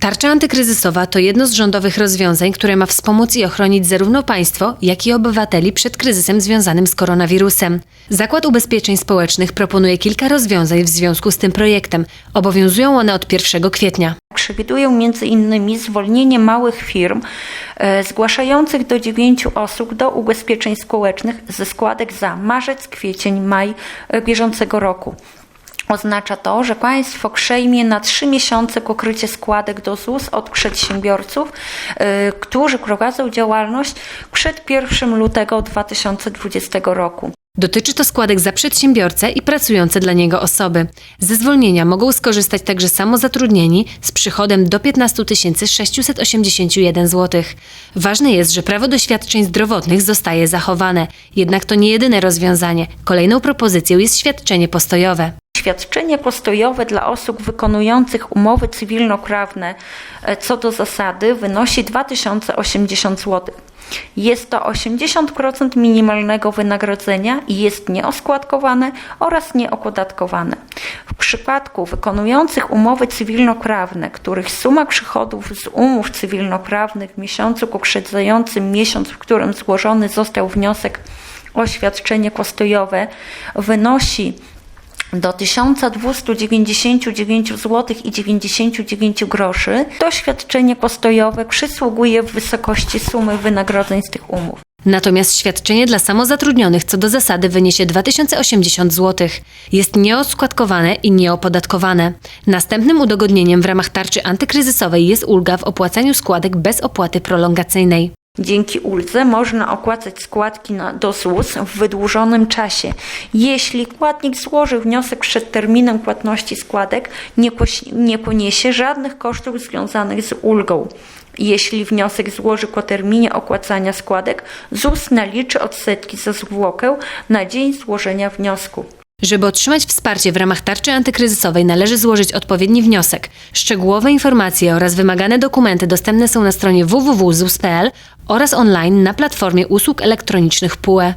Tarcza antykryzysowa to jedno z rządowych rozwiązań, które ma wspomóc i ochronić zarówno państwo, jak i obywateli przed kryzysem związanym z koronawirusem. Zakład Ubezpieczeń Społecznych proponuje kilka rozwiązań w związku z tym projektem. Obowiązują one od 1 kwietnia. Przewidują innymi zwolnienie małych firm e, zgłaszających do 9 osób do ubezpieczeń społecznych ze składek za marzec, kwiecień, maj e, bieżącego roku. Oznacza to, że państwo przejmie na 3 miesiące pokrycie składek do ZUS od przedsiębiorców, e, którzy prowadzą działalność przed 1 lutego 2020 roku. Dotyczy to składek za przedsiębiorcę i pracujące dla niego osoby. Ze zwolnienia mogą skorzystać także samozatrudnieni z przychodem do 15 681 zł. Ważne jest, że prawo do świadczeń zdrowotnych zostaje zachowane. Jednak to nie jedyne rozwiązanie. Kolejną propozycją jest świadczenie postojowe. Świadczenie postojowe dla osób wykonujących umowy cywilnoprawne e, co do zasady wynosi 2080 zł. Jest to 80% minimalnego wynagrodzenia i jest nieoskładkowane oraz nieopodatkowane. W przypadku wykonujących umowy cywilnoprawne, których suma przychodów z umów cywilnoprawnych w miesiącu poprzedzającym miesiąc, w którym złożony został wniosek o świadczenie postojowe, wynosi do 1299 zł i 99 groszy to świadczenie postojowe przysługuje w wysokości sumy wynagrodzeń z tych umów. Natomiast świadczenie dla samozatrudnionych co do zasady wyniesie 2080 zł. Jest nieoskładkowane i nieopodatkowane. Następnym udogodnieniem w ramach tarczy antykryzysowej jest ulga w opłacaniu składek bez opłaty prolongacyjnej. Dzięki uldze można opłacać składki na, do ZUS w wydłużonym czasie. Jeśli płatnik złoży wniosek przed terminem płatności składek, nie, nie poniesie żadnych kosztów związanych z ulgą. Jeśli wniosek złoży po terminie opłacania składek, ZUS naliczy odsetki za zwłokę na dzień złożenia wniosku. Żeby otrzymać wsparcie w ramach tarczy antykryzysowej należy złożyć odpowiedni wniosek. Szczegółowe informacje oraz wymagane dokumenty dostępne są na stronie www.zus.pl oraz online na platformie usług elektronicznych PUE.